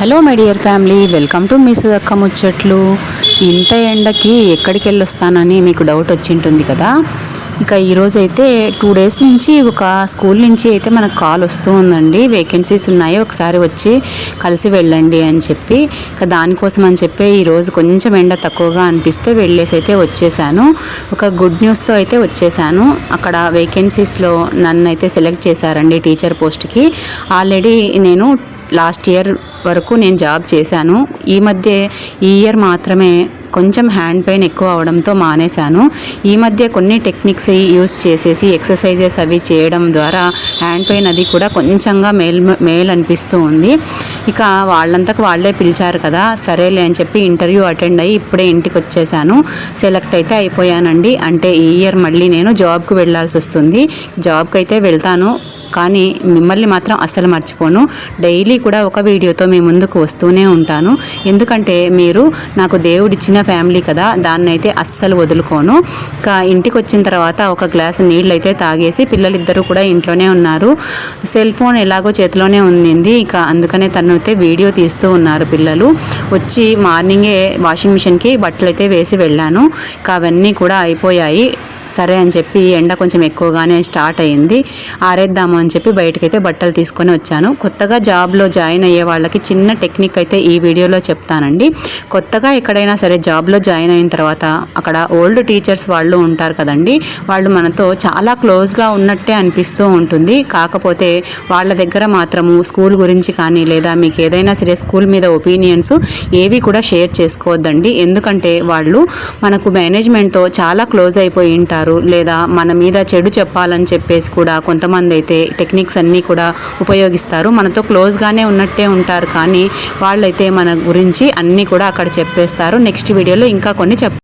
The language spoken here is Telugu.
Hello my dear family welcome to మీ సుదక్క ముచ్చట్లు. ఇంత ఎండకి ఎక్కడికి వెళ్ళొస్తానని మీకు డౌట్ వచ్చి ఉంటుంది కదా? ఇక ఈరోజైతే టూ డేస్ నుంచి ఒక స్కూల్ నుంచి అయితే మనకు కాల్ వస్తూ ఉందండి. వేకెన్సీస్ ఉన్నాయి ఒకసారి వచ్చి కలిసి వెళ్ళండి అని చెప్పి. ఇక దానికోసం అని చెప్పి ఈరోజు కొంచెం ఎండ తక్కువగా అనిపిస్తే వెళ్ళేసి అయితే వచ్చేసాను. ఒక గుడ్ న్యూస్తో అయితే వచ్చేసాను. అక్కడ వేకెన్సీస్లో నన్ను అయితే సెలెక్ట్ చేశారండి టీచర్ పోస్ట్కి. ఆల్రెడీ నేను లాస్ట్ ఇయర్ వరకు నేను జాబ్ చేశాను. ఈ మధ్య ఈ ఇయర్ మాత్రమే కొంచెం హ్యాండ్ పెయిన్ ఎక్కువ అవడంతో మానేశాను. ఈ మధ్య కొన్ని టెక్నిక్స్ యూస్ చేసేసి ఎక్సర్సైజెస్ అవి చేయడం ద్వారా హ్యాండ్ పెయిన్ అది కూడా కొంచెంగా మేల్ మేల్ అనిపిస్తూ ఉంది. ఇక వాళ్ళంతకు వాళ్ళే పిలిచారు కదా సరేలే అని చెప్పి ఇంటర్వ్యూ అటెండ్ అయ్యి ఇప్పుడే ఇంటికి వచ్చేసాను సెలెక్ట్ అయితే అయిపోయానండి. అంటే ఈ ఇయర్ మళ్ళీ నేను జాబ్కి వెళ్ళాల్సి వస్తుంది. జాబ్కి అయితే వెళ్తాను. కానీ మిమ్మల్ని మాత్రం అస్సలు మర్చిపోను. డైలీ కూడా ఒక వీడియోతో మీ ముందుకు వస్తూనే ఉంటాను. ఎందుకంటే మీరు నాకు దేవుడిచ్చిన ఫ్యామిలీ కదా దాన్ని అయితే అస్సలు వదులుకోను. ఇంకా ఇంటికి వచ్చిన తర్వాత ఒక గ్లాస్ నీళ్ళు అయితే తాగేసి పిల్లలిద్దరూ కూడా ఇంట్లోనే ఉన్నారు. సెల్ ఫోన్ ఎలాగో చేతిలోనే ఉండింది. ఇక అందుకనే తను అయితే వీడియో తీస్తూ ఉన్నారు పిల్లలు. వచ్చి మార్నింగే వాషింగ్ మిషన్కి బట్టలు అయితే వేసి వెళ్ళాను. ఇక అవన్నీ కూడా అయిపోయాయి. సరే అని చెప్పి ఎండ కొంచెం ఎక్కువగానే స్టార్ట్ అయింది. ఆరేద్దాము అని చెప్పి బయటకైతే బట్టలు తీసుకొని వచ్చాను. కొత్తగా జాబ్లో జాయిన్ అయ్యే వాళ్ళకి చిన్న టెక్నిక్ అయితే ఈ వీడియోలో చెప్తానండి. కొత్తగా ఎక్కడైనా సరే జాబ్లో జాయిన్ అయిన తర్వాత అక్కడ ఓల్డ్ టీచర్స్ వాళ్ళు ఉంటారు కదండి వాళ్ళు మనతో చాలా క్లోజ్గా ఉన్నట్టే అనిపిస్తూ ఉంటుంది. కాకపోతే వాళ్ళ దగ్గర మాత్రము స్కూల్ గురించి కానీ లేదా మీకు ఏదైనా సరే స్కూల్ మీద ఒపీనియన్స్ ఏవి కూడా షేర్ చేసుకోవద్దండి. ఎందుకంటే వాళ్ళు మనకు మేనేజ్మెంట్తో చాలా క్లోజ్ అయిపోయి ఉంటారు. లేదా మన మీద చెడు చెప్పాలని చెప్పేసి కూడా కొంతమంది అయితే టెక్నిక్స్ అన్నీ కూడా ఉపయోగిస్తారు. మనతో క్లోజ్గానే ఉన్నట్టే ఉంటారు కానీ వాళ్ళైతే మన గురించి అన్నీ కూడా అక్కడ చెప్పేస్తారు. నెక్స్ట్ వీడియోలో ఇంకా కొన్ని చెప్